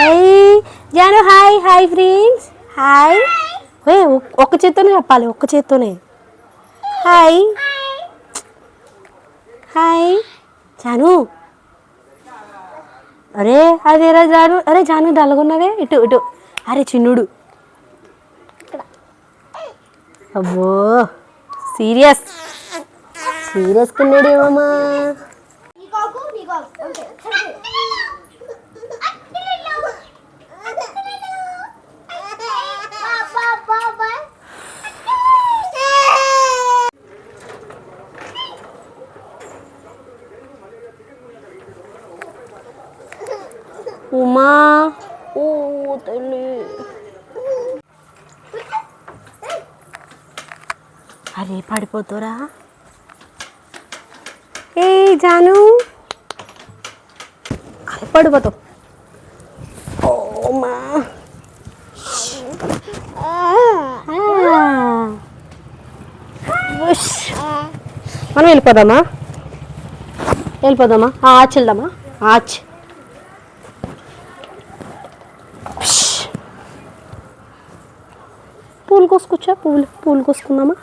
Hi Jaanu hi hi friends hi ఏ ఒక్క చేత్తోనే చెప్పాలి ఒక్క చేత్తోనే. హాయ్ హాయ్ జాను అరే అదేరా జాను? అరే జాను డల్గొన్నదే ఇటు ఇటు. అరే చిన్నుడు. అబ్బో సీరియస్. సీరియస్ కిన్నాడు ఉమా ఊ తల్లి అరే పడిపోతురా? ఏ జాను. అరే పడిపోతావు. ఓమా. మనం వెళ్ళిపోదామా? వెళ్ళిపోదామా? ఆచ్ వెళ్దామా? ఆచ్ పూలు కోసుకొచ్చా పూలు పూలు కోసుకుందామా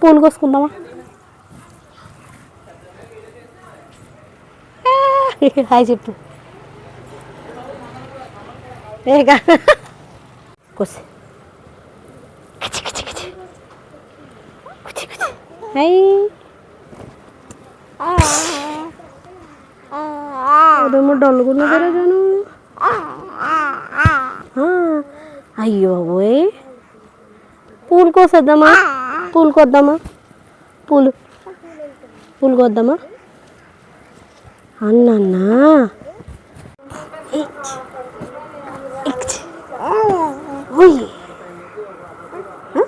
పూలు కోసుకుందామా హాయ్ చెప్పు. ఏగా కోసి హాయ్ అదేమో అయ్యో ఓయ్. పూలు కోసేద్దామా పూలు. కొద్దామా పూలు పూలు కొద్దామా. ఆ?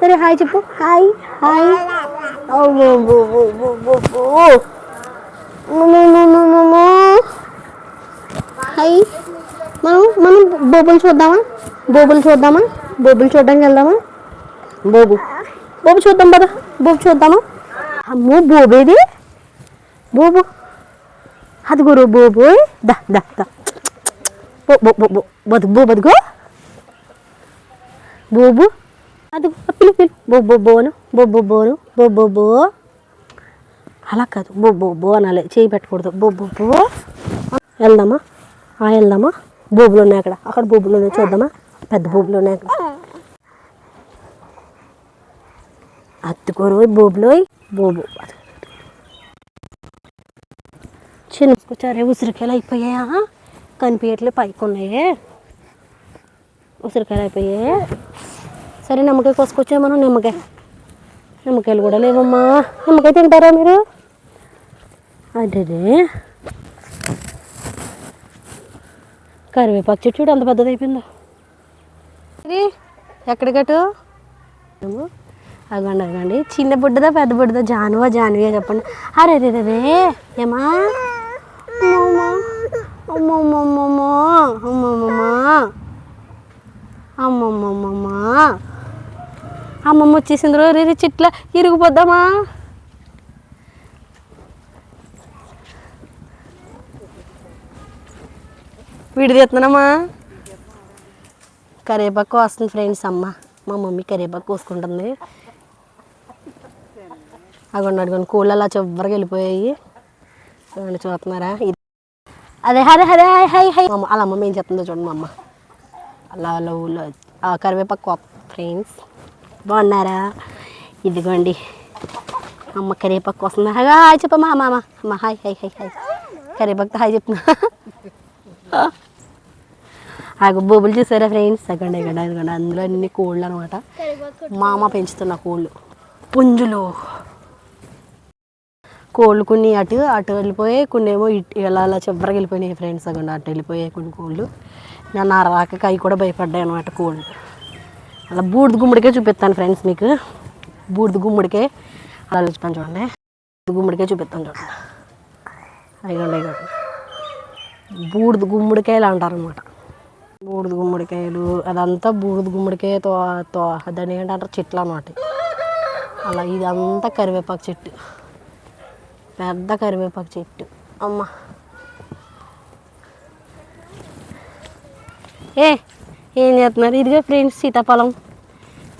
సరే హాయ్ చెప్పు. హాయ్. హాయ్. హాయ్. మనం మనం బొబ్బులు చూద్దామా? బొబ్బులు చూద్దామా? బొబ్బులు చూడడానికి వెళ్దామా? బోబు. బోబు చూద్దాం పద. బోబు చూద్దామా. అమ్మో బోబేది బోబు. అది గురు బోబు. దా దా దా. బో బో బో బో. బతుకు బో బతుకు బోబు. అది పిలు పిలు. బో బో బోను బో బో బోను బో బో బో అలా కాదు. బో బో బో అనాలి. చేయి పెట్టకూడదు. బో బో బో వెళ్దామా? ఆ వెళ్దామా? బోబులు ఉన్నాయి అక్కడ. అక్కడ బోబులు ఉన్నాయి. చూద్దామా? పెద్ద బోబులు ఉన్నాయి అక్కడ. అత్తుకోరు బోబులోయ్ బోబు. చిన్న కూర్చారే ఉసిరికాయలు అయిపోయాయా? కనిపించట్లే పైకి ఉన్నాయే ఉసిరికాయలు అయిపోయాయి. సరే నిమ్మకాయ కోసుకొచ్చా మనం నిమ్మకాయ. నిమ్మకాయలు కూడా లేవమ్మా. నిమ్మకాయ తింటారా మీరు? అదే కరివేపాకు చెట్టు చూడు అంత పెద్దది అయిపోయిందో ఇది ఎక్కడికటు అగండి అగండి. చిన్న బుడ్డదా పెద్ద బుడ్డదా? జానువా జానువే చెప్పండి. అరే రే రే ఏమా? అమ్మమ్మమ్మమ్మ. అమ్మమ్మమ్మ. అమ్మమ్మమ్మమ్మ. అమ్మమ్మ వచ్చేసింది రో రే చిట్ల. ఇరిగిపోద్దామా? వీడి కరేపాకు వస్తుంది ఫ్రెండ్స్ అమ్మ మా మమ్మీ కరివేపాకు కోసుకుంటుంది. అగొండి అడుగుని కోళ్ళు అలా చివరికి వెళ్ళిపోయాయి. అదిగోండి చూస్తున్నారా? ఇది అదే అదే అదే హాయ్ హాయ్ హాయ్ అమ్మ అలా అమ్మ ఏం చెప్తుందో చూడండి మా అమ్మ. అలా అలా ఊళ్ళో ఆ కరివేపాకు ఫ్రెండ్స్ బాగున్నారా? ఇదిగోండి. అమ్మ కరివేపాకు వస్తుంది. హాయ్ హాయ్ చెప్పమ్మా అమ్మ అమ్మ అమ్మ హాయ్ హాయ్ హాయ్ హాయ్. కరివేపాకు హాయ్ చెప్తున్నా ఆ బొబ్బులు చూసారా ఫ్రెండ్స్? అక్కడ ఇక్కడ ఇదిగోండి. అందులో అన్ని కోళ్ళు అనమాట మా అమ్మ పెంచుతున్న కోళ్ళు. పుంజులు. కోళ్ళు కొన్ని అటు అటు వెళ్ళిపోయి కొన్ని ఏమో ఇటు ఇలా అలా చివరికి వెళ్ళిపోయినాయి ఫ్రెండ్స్ అక్కడ అటు వెళ్ళిపోయాయి కొన్ని కోళ్ళు. నన్ను రాక కై కూడా భయపడ్డాయి అనమాట కోళ్ళు. అలా బూడిద గుమ్మడికే చూపిస్తాను ఫ్రెండ్స్ మీకు. బూడిద గుమ్మడికే అలా చూపిస్తాను చూడండి. బూడిద గుమ్మడికే చూపిస్తాను చూడండి. అయ్యండి అయ్యండి బూడిద గుమ్మడికాయలు అంటారు అనమాట బూడిద గుమ్మడికాయలు అదంతా బూడిద గుమ్మడికాయ తో తో దాని ఏంటంటారు? చెట్లు అనమాట అలా ఇదంతా కరివేపాకు చెట్టు. పెద్ద కరివేపాకు చెట్టు. అమ్మ. ఏ ఏం చేస్తున్నారు? ఇదిగో ఫ్రెండ్స్ సీతాఫలం.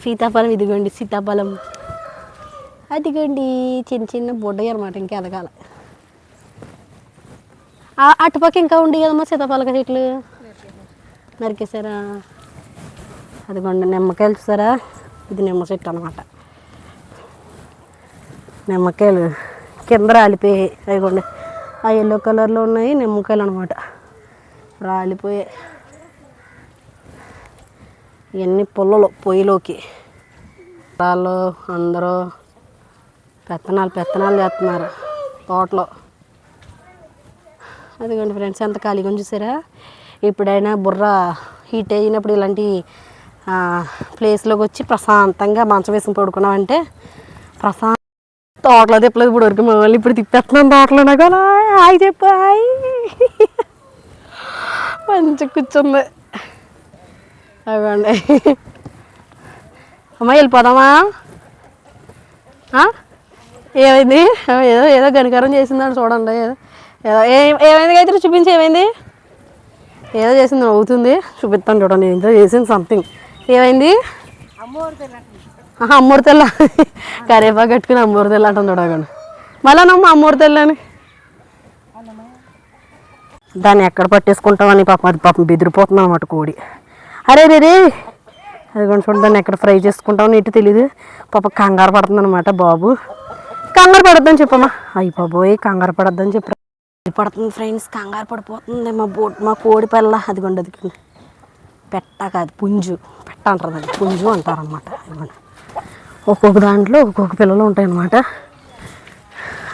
సీతాఫలం ఇదిగోండి సీతాఫలం. అదిగోండి చిన్న చిన్న బుడ్డవి అనమాట ఇంకా ఎదగాల. అటుపక్క ఇంకా ఉండి కదమ్మా సీతాఫలక చెట్లు? నరికేశారా? అదిగోండి నిమ్మకాయలు చూసారా? ఇది నిమ్మ చెట్టు అనమాట నిమ్మకాయలు కింద రాలిపోయాయి. అదిగోండి. ఆ ఎల్లో కలర్లో ఉన్నాయి నిమ్మకాయలు అనమాట రాలిపోయాయి. ఇవన్నీ పుల్లలు పొయ్యిలోకి. వాళ్ళు అందరూ పెత్తనాలు పెత్తనాలు చేస్తున్నారు తోటలో. అదిగోండి ఫ్రెండ్స్ ఎంత ఖాళీగా చూసారా? ఎప్పుడైనా బుర్ర హీట్ అయినప్పుడు ఇలాంటి ప్లేస్లోకి వచ్చి ప్రశాంతంగా మంచం వేసుకుని పడుకున్నామంటే ప్రశాంత తోటలో తిప్పలేదు ఇప్పుడు వరకు. మళ్ళీ ఇప్పుడు తిప్పేస్తున్నాను తోటలో నాకు. అలా హాయ్ చెప్పు హాయ్. మంచిగా కూర్చుంది. అవ్వండి. అమ్మ వెళ్ళిపోదామా? ఏమైంది? ఏదో ఏదో గనికరం చేసిందని చూడండి. ఏదో ఏదో ఏ- ఏమైంది అయితే చూపించి ఏమైంది? ఏదో చేసింది అవుతుంది చూపిస్తాను చూడండి ఏదో చేసింది సంథింగ్ ఏమైంది? అమ్మోరు తెల్ల. కరేపా కట్టుకుని అమ్మోరు తెల్ల అంటుంది చూడకండి మళ్ళా నమ్మ అమ్మోరు తెల్ల అని దాన్ని ఎక్కడ పట్టేసుకుంటామని పాపం అది పాపం బెదిరిపోతుంది అనమాట కోడి. అరే రే రే. అది కొంచెం చూడండి దాన్ని ఎక్కడ ఫ్రై చేసుకుంటామో నీటి తెలియదు పాప కంగారు పడుతుంది అనమాట బాబు. కంగారు పడద్దని చెప్పమ్మా. అయ్యి బాబోయ్ కంగారు పడద్దని చెప్పరా. పడుతుంది ఫ్రెండ్స్ కంగారు పడిపోతుంది మా బోట్ మా కోడి పల్ల. అదిగోండి అది పెట్ట కాదు పుంజు. పెట్ట అంటారు దాన్ని పుంజు అంటారనమాట ఒక్కొక్క దాంట్లో ఒక్కొక్క పిల్లలు ఉంటాయన్నమాట.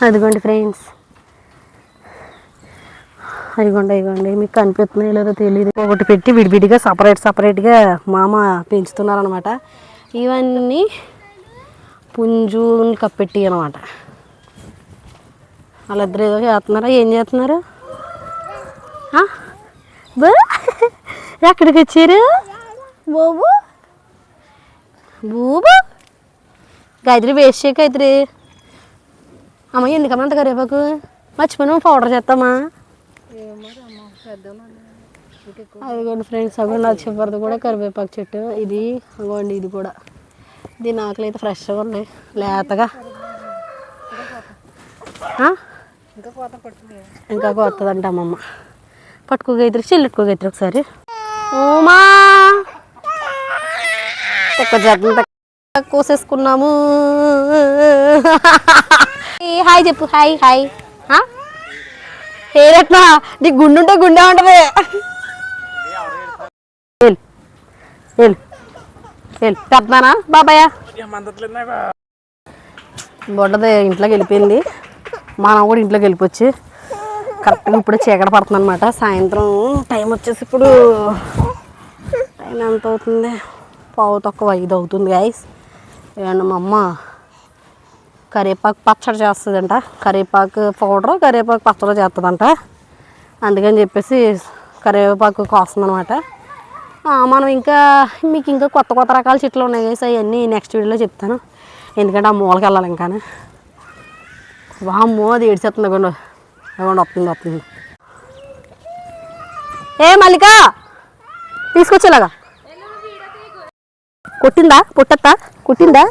అదిగోండి ఫ్రెండ్స్. అదిగోండి అదిగోండి మీకు కనిపిస్తున్నాయో లేదో తెలియదు ఒకటి పెట్టి విడివిడిగా సపరేట్ సపరేట్గా మామ పెంచుతున్నారనమాట ఇవన్నీ పుంజుని కప్పెట్టి అనమాట వాళ్ళిద్దరు ఏదో చేస్తున్నారా? ఏం చేస్తున్నారు? బా? ఎక్కడికి వచ్చారు? బాబు. బూబు. గాయత్రి వేస్ట్ చేయ అమ్మ ఎందుకమ్మంత కరివేపాకు? మర్చిపోయినా పౌడర్ చేస్తామా అదిగోండి ఫ్రెండ్స్ అగోండి అది చివరిది కూడా కరివేపాకు చెట్టు. ఇది అగోండి ఇది కూడా. దీని ఆకులు అయితే ఫ్రెష్గా ఉన్నాయి. లేతగా? ఇంకా కొత్తదంట అమ్మమ్మ. పట్టుకోగైతే చెల్లెట్టుకోగైతే ఒకసారి. ఓమా తక్కువ జాగ్రత్త కోసేసుకున్నాము. హాయ్ చెప్పు హాయ్ హాయ్. ఆ? ఏ రత్న నీ గుండు ఉంటే గుండె ఉంటుంది. పెద్దనా బాబాయ్? బొడ్డది ఇంట్లోకి వెళ్ళిపోయింది. మనం కూడా ఇంట్లోకి వెళ్ళిపోవచ్చు. కరెక్ట్గా ఇప్పుడు చీకట పడుతుంది అనమాట సాయంత్రం టైం వచ్చేసి ఇప్పుడు టైం ఎంత అవుతుంది? పావు తక్కువ ఐదు అవుతుంది గాయస్ అండ్ మా అమ్మ కరివేపాకు పచ్చడి చేస్తుందంట. కరివేపాకు పౌడర్ కరివేపాకు పచ్చడి చేస్తుందంట. అందుకని చెప్పేసి కరివేపాకు కోస్తుంది అనమాట మనం ఇంకా మీకు ఇంకా కొత్త కొత్త రకాల చెట్లు ఉన్నాయి కదా అవన్నీ నెక్స్ట్ వీడియోలో చెప్తాను. ఎందుకంటే ఆ మూలకి వెళ్ళాలి ఇంకా వామ్మో అది ఏడిచేస్తుంది అవ్వండి వస్తుంది వస్తుంది ఏ మల్లిక తీసుకొచ్చేలాగా. కొట్టిందా? పుట్టత్తా కొట్టిందా?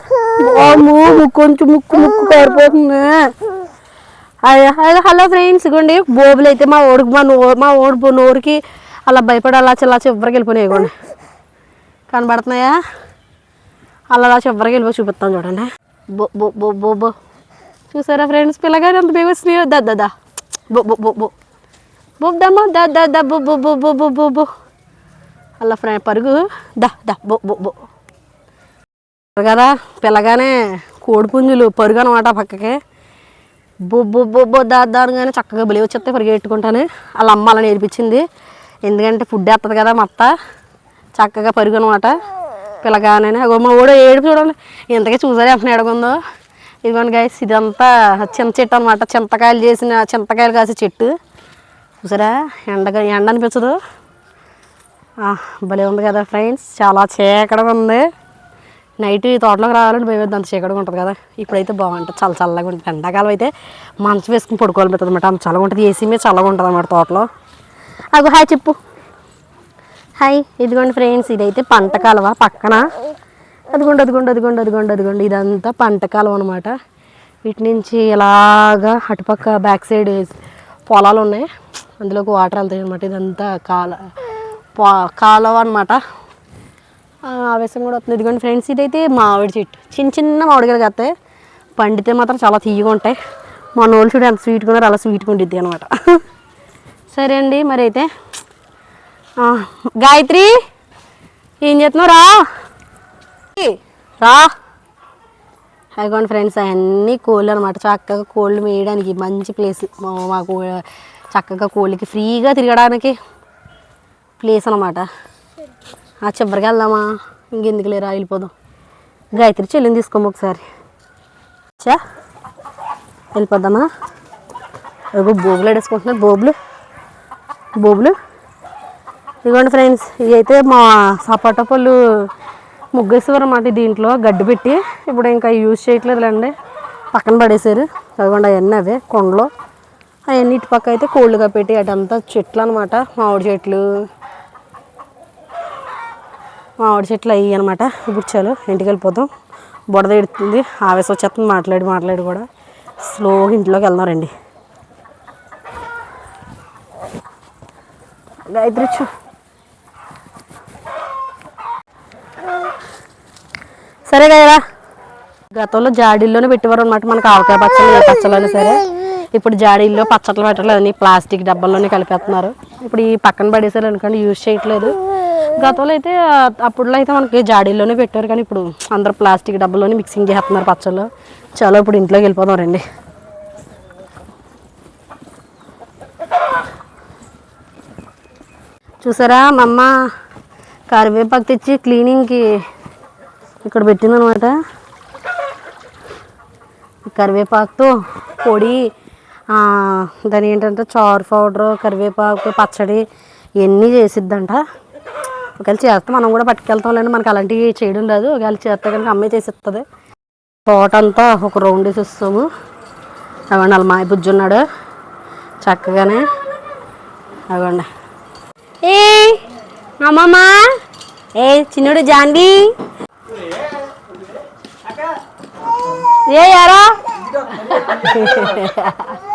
కొంచెం ముక్కు ముక్కు అయ్య, హలో ఫ్రెండ్స్ ఇగోండి. బోబులు అయితే మా ఓడికి మా నో మా ఓడి నోరుకి అలా భయపడి అలా చిల్లా చివరికి వెళ్ళిపోయినాయి ఇగోండి. కనబడుతున్నాయా? అలా అలా చివరికి వెళ్ళిపోయి చూపిస్తాను చూడండి. బో బో బో బో చూసారా ఫ్రెండ్స్? పిల్లగారు ఎంత బేగా వచ్చినాయో దా దా దా బో బో బో బో బొబ్బమ్మా దా దా దా బో బో బో బో బో బో బో అలా ఫ్రెండ్ పరుగు దా దా బో బో బో కదా పిల్లగానే కోడిపుంజులు పరుగు అనమాట పక్కకి బొబ్బు బొబ్బు దాదానుగానే చక్కగా బలి వచ్చేస్తే పరిగెట్టుకుంటాను వాళ్ళ అమ్మ అలా నేర్పించింది ఎందుకంటే ఫుడ్ వేస్తుంది కదా మా అత్త చక్కగా పరుగు అనమాట పిల్లగానే అగో మా ఓడ ఏడుపు చూడండి ఇంతకీ చూసారు ఎంత ఎడగుందో ఇదిగోండి గైస్ ఇదంతా చింత చెట్టు అనమాట చింతకాయలు చేసిన చింతకాయలు కాసే చెట్టు. చూసారా? ఎండగా ఎండ అనిపించదు. భలే ఉంది కదా ఫ్రెండ్స్ చాలా చీకడగా ఉంది. నైట్ ఈ తోటలోకి రావాలంటే భయం అంత చీకటిగా ఉంటుంది కదా. ఇప్పుడైతే బాగుంటుంది. చాలా చల్లగా ఉంటుంది. ఎండాకాలం అయితే మంచం వేసుకుని పడుకోవాలనిపిస్తుంది అనమాట అంత చల్లగా ఉంటుంది. ఏసీ మీద చల్లగా ఉంటుంది అనమాట తోటలో. అగో హాయ్ చెప్పు. హాయ్ ఇదిగోండి ఫ్రెండ్స్ ఇదైతే పంట కాలువ పక్కన. అదిగోండి అదిగోండి అదిగోండి అదిగోండి అదిగోండి. ఇదంతా పంట అనమాట వీటి నుంచి ఇలాగా అటుపక్క బ్యాక్ సైడ్ పొలాలు ఉన్నాయి. అందులోకి వాటర్ వెళ్తాయి అనమాట ఇదంతా కాల పా- కాలువ అనమాట ఆవేశం కూడా వస్తుంది. ఇదిగోండి ఫ్రెండ్స్ ఇదైతే మామిడి చెట్టు. చిన్న చిన్న మామిడికాయలు కాస్తాయి. పండితే మాత్రం చాలా తీయగా ఉంటాయి. మా నోళ్ళు చూడు ఎంత స్వీట్గా ఉన్నారు అలా స్వీట్గా ఉండిద్ది అనమాట సరే అండి మరి అయితే గాయత్రి ఏం చేస్తున్నావు రా రా. అదిగోండి ఫ్రెండ్స్ అవన్నీ కోళ్ళు అనమాట చక్కగా కోళ్ళు మేయడానికి మంచి ప్లేస్ మాకు చక్కగా కోళ్ళకి ఫ్రీగా తిరగడానికి ప్లేస్ అనమాట ఆ చివరికి వెళ్దామా? ఇంకెందుకు లేరా వెళ్ళిపోదాం. గాయత్రి చెల్లిని తీసుకోము ఒకసారి. చా వెళ్ళిపోద్దామా? అదిగో బోబులు అడేసుకుంటున్నారు బోబులు బోబులు. ఇదిగోండి ఫ్రెండ్స్ ఇవి అయితే మా సపోటా పళ్ళు ముగ్గేసేవారు అన్నమాట దీంట్లో గడ్డి పెట్టి ఇప్పుడు ఇంకా యూజ్ చేయట్లేదులేండి. పక్కన పడేశారు. అదిగోండి అవన్నీ అవే కొండలో. అవన్నీ ఇటు పక్క అయితే కోళ్ళుగా పెట్టి అటంతా చెట్లు అనమాట మామిడి చెట్లు. మామిడి చెట్లు అయ్యి అనమాట ఇప్పుడు చాలు ఇంటికి వెళ్ళిపోతాం. బుడద ఎడుతుంది ఆవేశం వచ్చేస్తుంది. మాట్లాడి మాట్లాడి కూడా. స్లోగా ఇంట్లోకి వెళ్దాం రండి. గాయత్రి చూ సరే కదా గతంలో జాడీల్లోనే పెట్టేవారు అనమాట మనకు ఆవకాయ పచ్చళ్ళు ఏ పచ్చళ్ళైనా సరే. ఇప్పుడు జాడీల్లో పచ్చట్లు పెట్టలేదు ప్లాస్టిక్ డబ్బాల్లోనే కలిపేస్తున్నారు. ఇప్పుడు ఈ పక్కన పడేసారు అనుకోండి యూజ్ చేయట్లేదు. గతంలో అయితే అప్పుడులో అయితే మనకి జాడీల్లోనే పెట్టారు కానీ ఇప్పుడు అందరూ ప్లాస్టిక్ డబ్బాలోనే మిక్సింగ్ చేస్తున్నారు పచ్చళ్ళు. చాలా ఇప్పుడు ఇంట్లోకి వెళ్ళిపోదాం రండి. చూసారా మా అమ్మ కరివేపాకు తెచ్చి క్లీనింగ్కి ఇక్కడ పెట్టిందనమాట. కరివేపాకుతో పొడి దాని ఏంటంటే చారు పౌడర్ కరివేపాకు పచ్చడి ఇవన్నీ చేసిద్దంట. ఒకవేళ చేస్తే మనం కూడా పట్టుకెళ్తాం లేండి మనకు అలాంటివి చేయడం లేదు ఒకవేళ చేస్తే కనుక అమ్మే చేసిస్తుంది తోట అంతా ఒక రౌండ్ వేసి వస్తాము అవ్వండి వాళ్ళ మాయ బుజ్జి ఉన్నాడు. చక్కగానే అవ్వండి. ఏ అమ్మమ్మ. ఏ చిన్నడు జాన్వి. ఏ యారా